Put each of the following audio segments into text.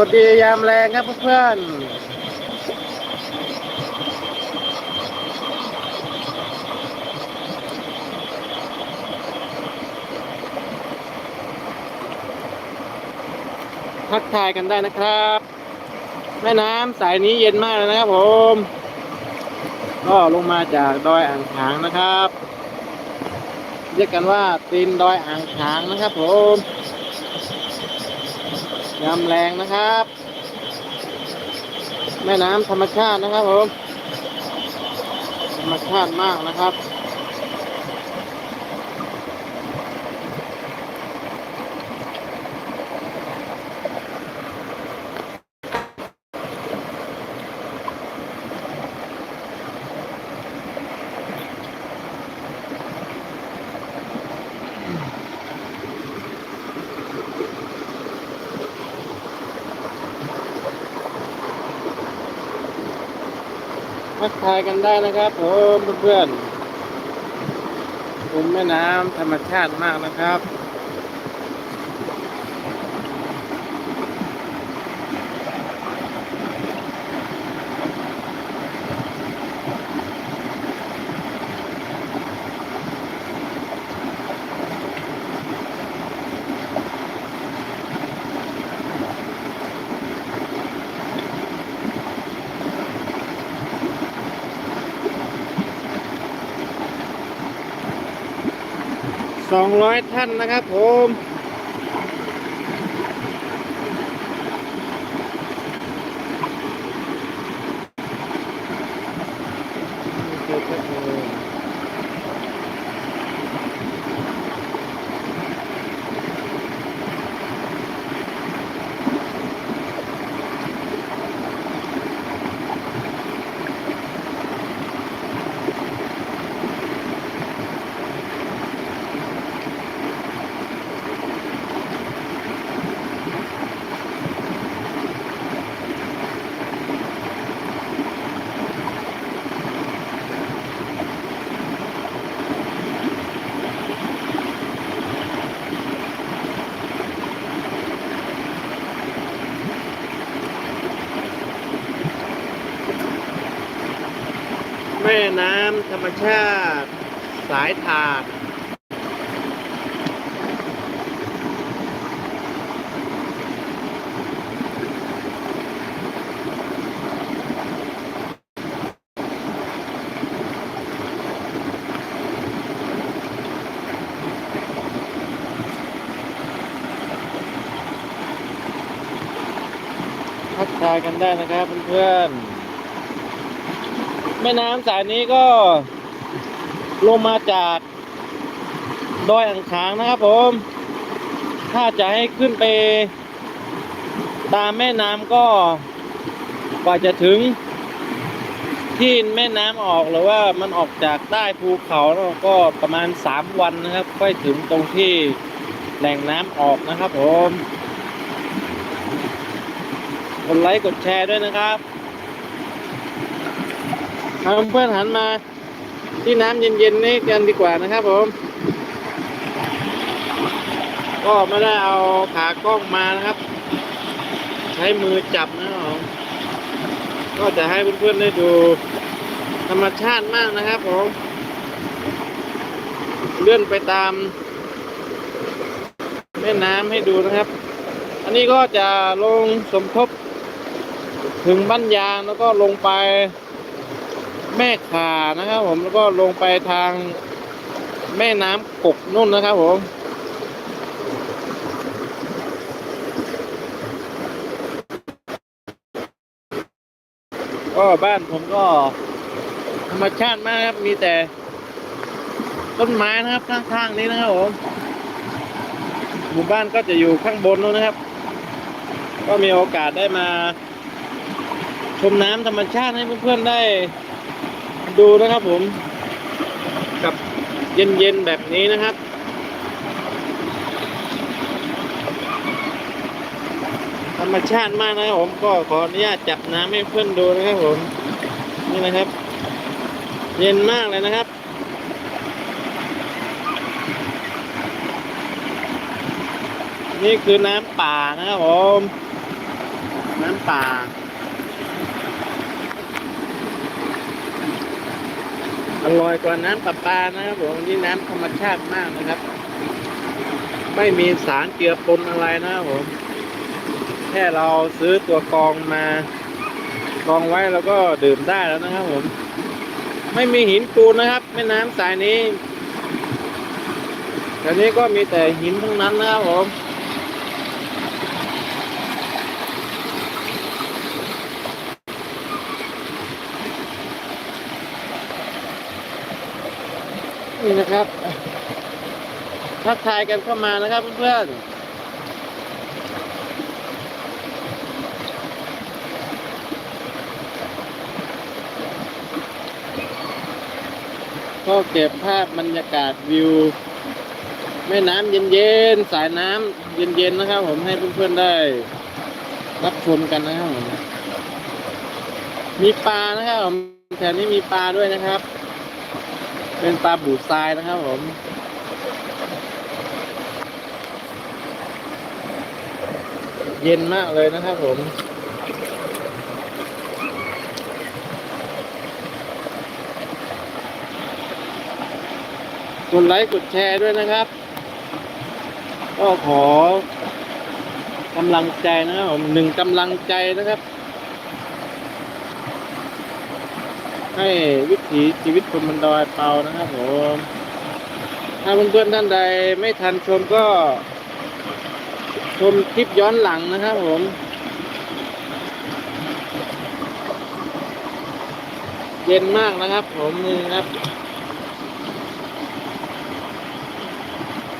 วัสดียามแรงครับเพื่อนทักทายกันได้นะครับ แม่น้ำสายนี้เย็นมากเลยนะครับผม ก็ลงมาจากดอยอ่างขางนะครับ เรียกกันว่าตีนดอยอ่างขางนะครับผม ยามแรงนะครับ แม่น้ำธรรมชาตินะครับผม ธรรมชาติมากนะครับ ทายกันได้นะครับผมเพื่อนๆ ผมแม่น้ำธรรมชาติมากนะครับ สองร้อยท่านนะครับผมแม่น้ำธ รมชาติสายทานทักทายกันได้นะครับเพื่อนๆแม่น้ำสายนี้ก็ ลงมาจากดอยอ่างขางนะครับผม ถ้าจะให้ขึ้นไป ตามแม่น้ำก็กว่าจะถึง ที่แม่น้ำออกหรือว่ามันออกจากใต้ภูเขาก็ประมาณสามวันนะครับ ค่อยถึงตรงที่แหล่งน้ำออกนะครับผมกดไลค์กดแชร์ด้วยนะครับเอาเพื่อนหันมา ที่น้ำเย็นๆนี่กันดีกว่านะครับผม ก็ไม่ได้เอาขากล้องมานะครับ ใช้มือจับนะครับผมก็จะให้เพื่อนๆได้ดูธรรมชาติมากนะครับผม เลื่อนไปตามแม่น้ำให้ดูนะครับ อันนี้ก็จะลงสมทบถึงบ้านยางแล้วก็ลงไป แม่ขานะครับ ผมแล้วก็ลงไปทางแม่น้ำกกนุ่นนะครับผมก็บ้านผมก็ธรรมชาติมากครับ มีแต่ต้นไม้นะครับข้างๆนี้นะครับผมหมู่บ้านก็จะอยู่ข้างบนนู้นนะครับ ก็มีโอกาสได้มา มน้ำธรรมชาติให้เพื่อนๆได้ดูนะครับผม กับเย็นๆแบบนี้นะครับธรรมชาติมากนะครับผมก็ขออนุญาตจับน้ำให้เพื่อนดูนะครับผมนี่นะครับ เย็นมากเลยนะครับนี่คือน้ำป่านะครับผม น้ำป่า อร่อยกว่าน้ำประปานะครับผมนี่น้ำธรรมชาติมากนะครับ ไม่มีสารเกลือปนอะไรนะครับผมแค่เราซื้อตัวกองมากองไว้แล้วก็ดื่มได้แล้วนะครับผม ไม่มีหินปูนนะครับแม่น้ำสายนี้แต่นี้ก็มีแต่หินทั้งนั้นนะครับผม นี่นะครับทักทายกันเข้ามานะครับเพื่อนๆก็เก็บภาพบรรยากาศวิวแม่น้ำเย็นๆ สายน้ำเย็นๆ นะครับ ผมให้เพื่อนๆได้ รับชมกันนะครับผมมีปลานะครับผมแถวนี้มีปลาด้วยนะครับ เป็นปลาบูทรายนะครับผมเย็นมากเลยนะครับผม กดไลค์กดแชร์ด้วยนะครับ ก็ขอกำลังใจนะครับผมหนึ่งกำลังใจนะครับ ให้วิถีชีวิตคนบันดอยเปานะครับผม ถ้าเพื่อนๆท่านใดไม่ทันชมก็ ชมคลิปย้อนหลังนะครับผมเย็นมากนะครับ ผมนี่ครับ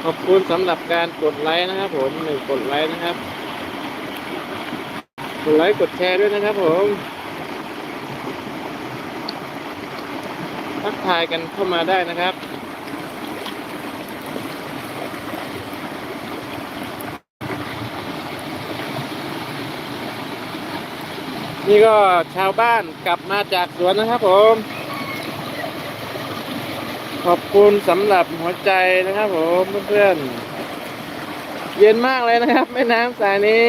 ขอบคุณสำหรับการกดไลค์นะครับ ผมหนึ่งกดไลค์นะครับ กดไลค์กดแชร์ด้วยนะครับผม ทักทายกันเข้ามาได้นะครับนี่ก็ชาวบ้านกลับมาจากสวนนะครับผม ขอบคุณสำหรับหัวใจนะครับผมเพื่อนๆเย็นมากเลยนะครับ แม่น้ำสายนี้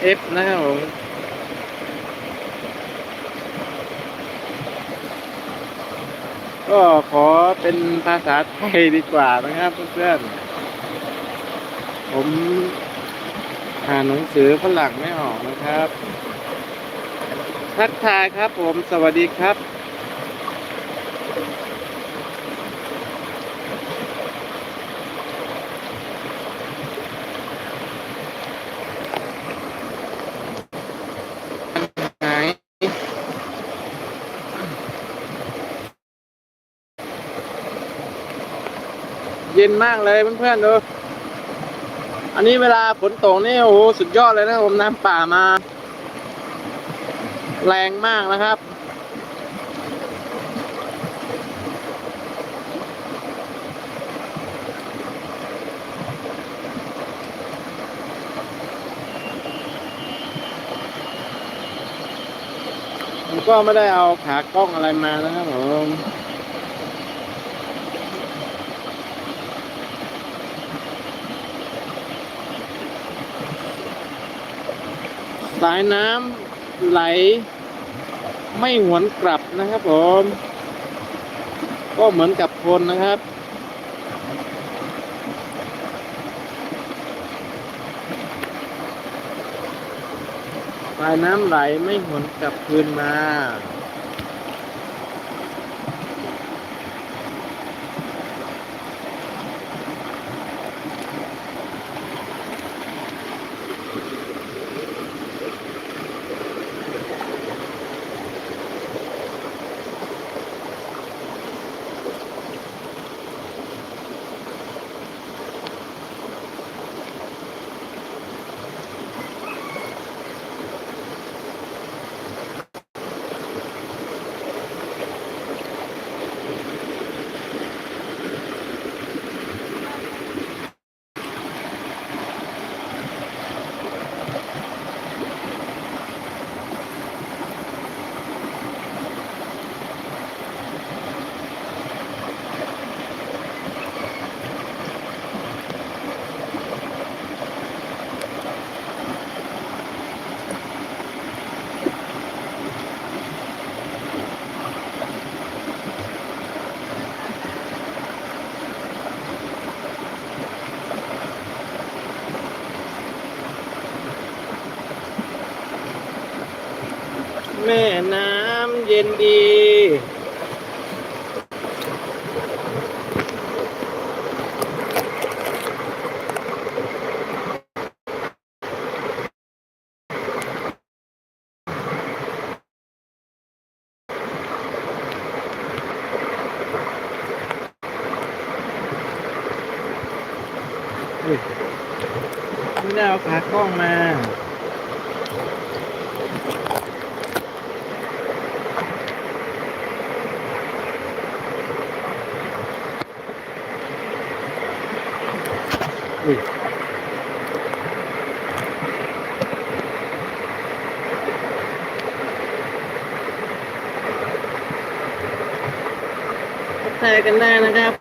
เอฟนะครับผม ก็ขอเป็นภาษาไทยดีกว่านะครับเพื่อนๆผมอ่านหนังสือฝรั่งไม่ออกนะครับ ทักทายครับผมสวัสดีครับ หาย เย็นมากเลยเพื่อนๆดูอันนี้เวลาฝนตกนี่โอ้โหสุดยอดเลยนะผมน้ำป่ามา แรงมากนะครับ ผมก็ไม่ได้เอาขากล้องอะไรมานะครับผม สายน้ำไหล ไม่หวนกลับนะครับผม ก็เหมือนกับคนนะครับสายน้ำไหลไม่หวนกลับคืนมา อ ม่น้ำเย็นดีอุ๊ยไม่ได้เอาขากล้องมาายกันได้นะครับ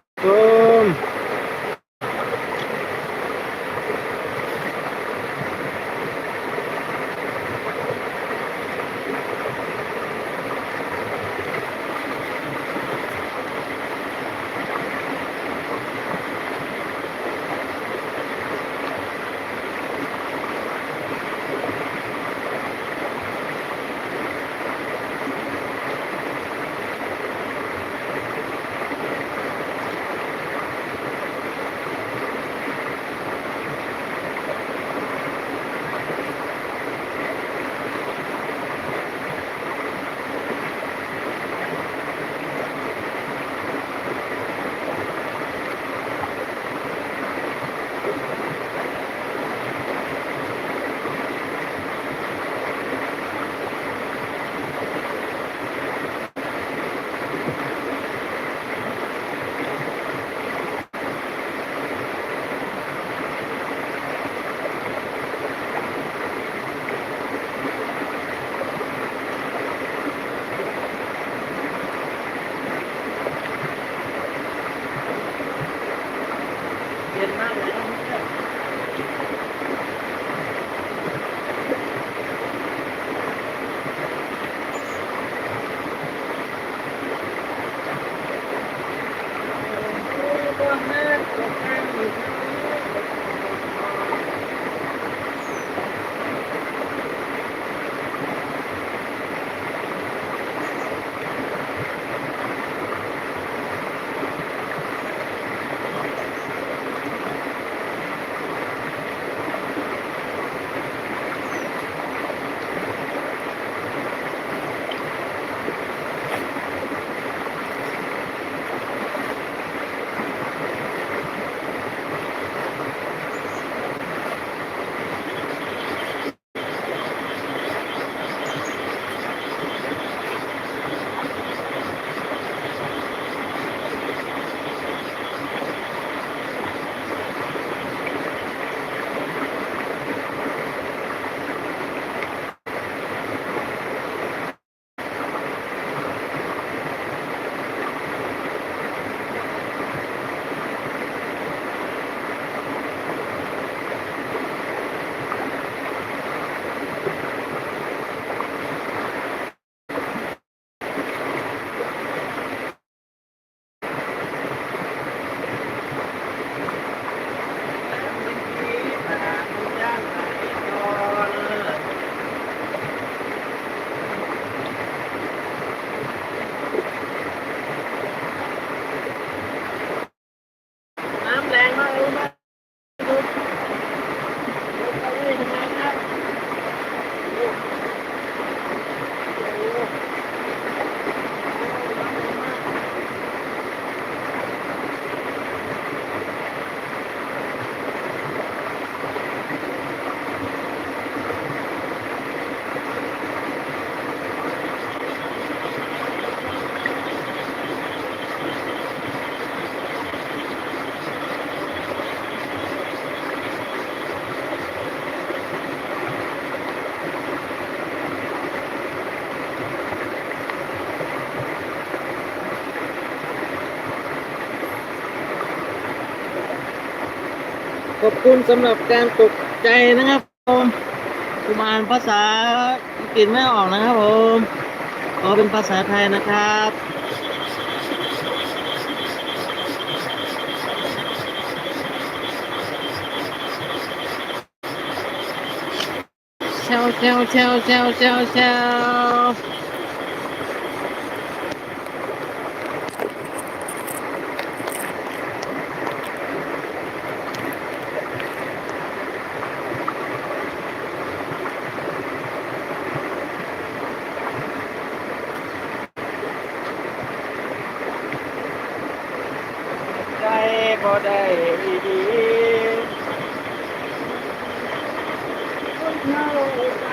คุณสำหรับการตกใจนะครับผมผมอ่านภาษาอังกฤษไม่ออกนะครับผมขอเป็นภาษาไทยนะครับเชลเชลเชลเชลเชลเชล บ่ได้ดีคนเข้าใจ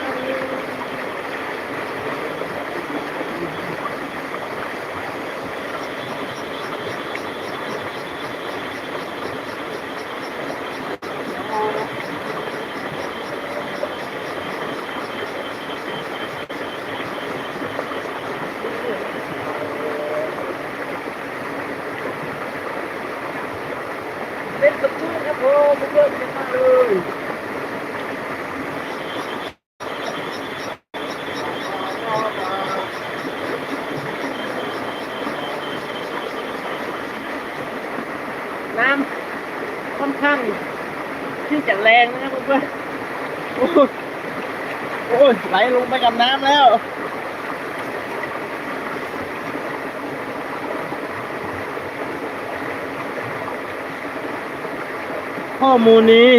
เป็นประตูครับผมเพื่อนๆมาเลยน้ำค่อนข้างที่จะแรงนะครับเพื่อนๆโอ้ยโอ้ยไหลลงไป กับน้ำแล้วข้อมูลนี้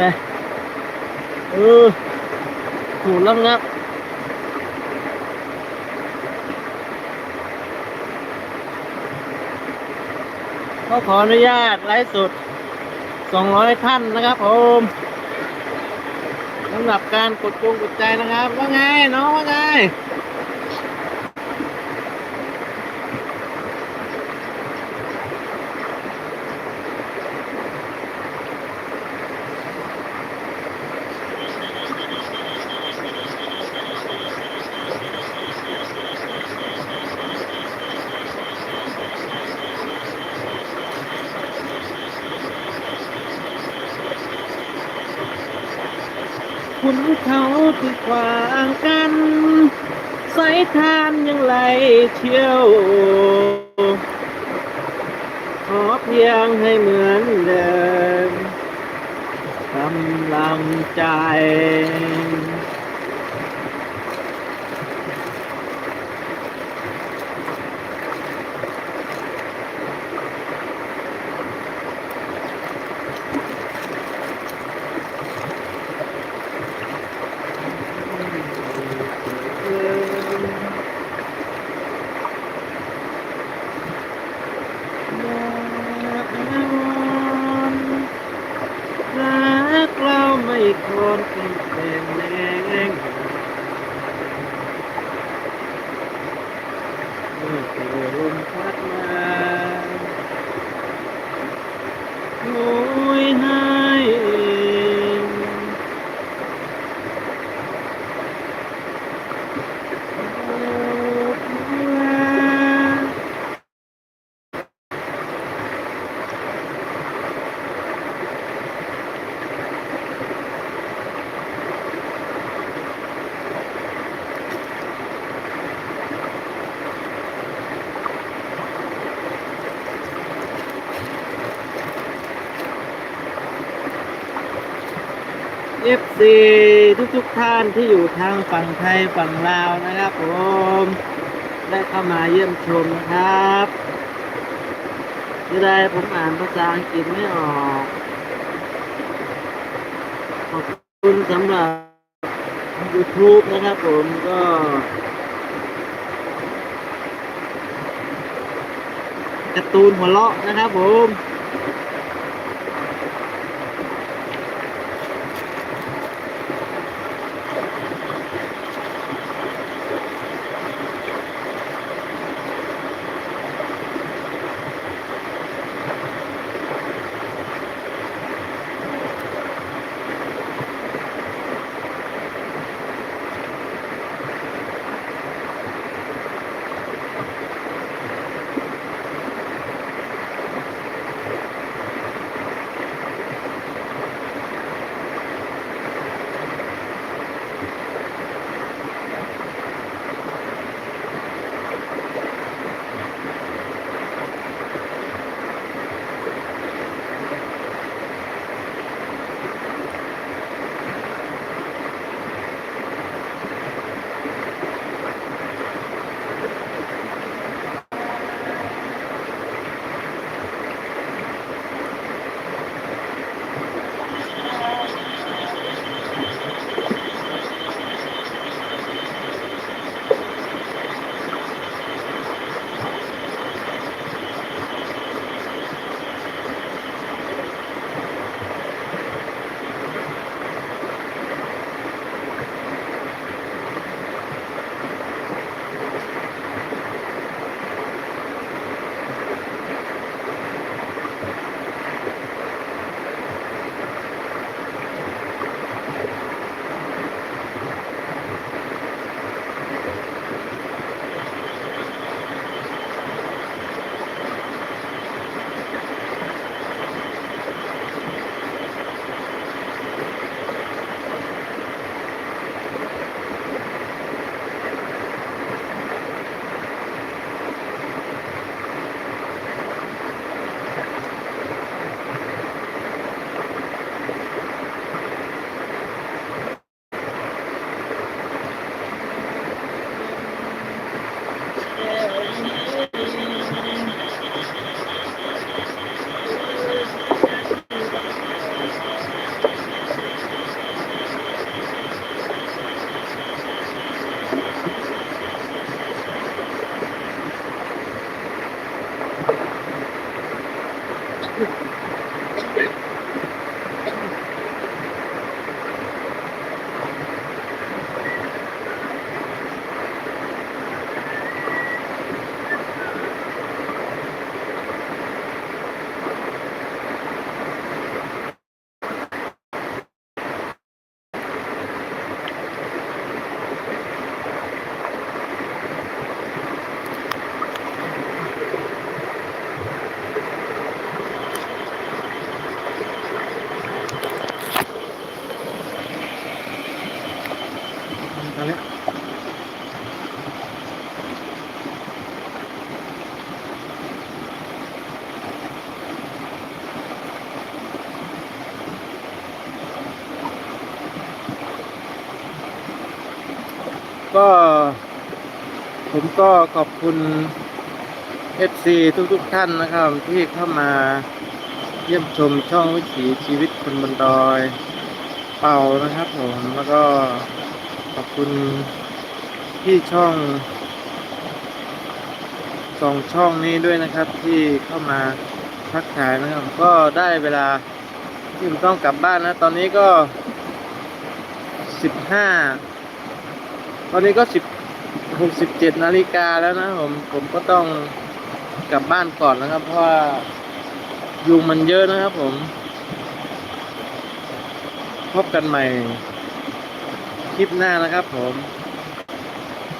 นะเออถูกแล้วงับก็ขออนุญาตไลฟ์สด200 ท่านนะครับผม สำหรับการกดจงกดใจนะครับ ว่าไงน้องว่าไง ที่ขวางกัน สายทานยังไหลเชี่ยว ขอเพียงให้เหมือนเดิมกำลังใจ รักเราไม่ควรเป็นเป็นแรงเมื่อเกิดลมพัดมาโอยให้เอฟซีทุ กท่านที่อยู่ทางฝั่งไทยฝั่งลาวนะครับผมได้เข้ามาเยี่ยมชมนะครับจะได้ผมอ่านภาษาอังกฤษไม่ออก ขอบคุณสำหรับ YouTube นะครับผมก็การ์ตูนหัวเราะนะครับผม ผมก็ขอบคุณ FC ทุกๆท่านนะครับ ที่เข้ามาเยี่ยมชมช่องวิถีชีวิตคนบนดอย เป่านะครับผมแล้วก็ขอบคุณที่ช่องสองช่องนี้ด้วยนะครับที่เข้ามาทักทายนะครับ ก็ได้เวลาที่ผมต้องกลับบ้านนะตอนนี้ก็สิบห้าตอนนี้ก็สิบ หกสิบเจ็ดนาฬิกาแล้วนะผมผมก็ต้องกลับบ้านก่อนนะครับ เพราะว่ายุงมันเยอะนะครับผม พบกันใหม่ คลิปหน้านะครับผม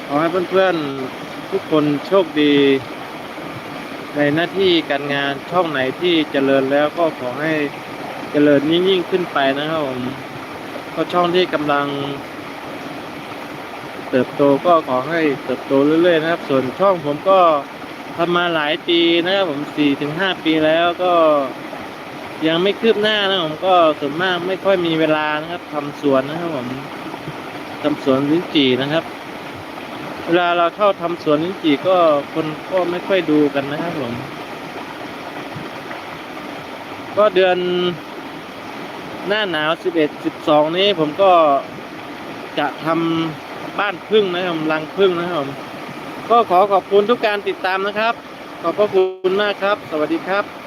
ขอให้เพื่อนๆ ทุกคนโชคดี ในหน้าที่การงานช่องไหนที่เจริญแล้วก็ขอให้เจริญยิ่งๆขึ้นไปนะครับผมก็ช่องที่กำลัง เติบโตก็ขอให้เติบโตเรื่อยๆนะครับ ส่วนช่องผมก็ทำมาหลายปีนะครับผมสี่ถึงห้าปีแล้วก็ยังไม่คืบหน้านะผมก็ส่วนมากไม่ค่อยมีเวลานะครับทำสวนนะครับผมทำสวนลิ้นจี่นะครับ เวลาเราเข้าทำสวนลิ้นจี่ก็คนก็ไม่ค่อยดูกันนะครับผมก็เดือนหน้าหนาว11 12นี้ผมก็จะทำ บ้านพึ่งนะครับรังพึ่งนะครับ ก็ขอขอบคุณทุกการติดตามนะครับ ขอบพระคุณมากครับ สวัสดีครับ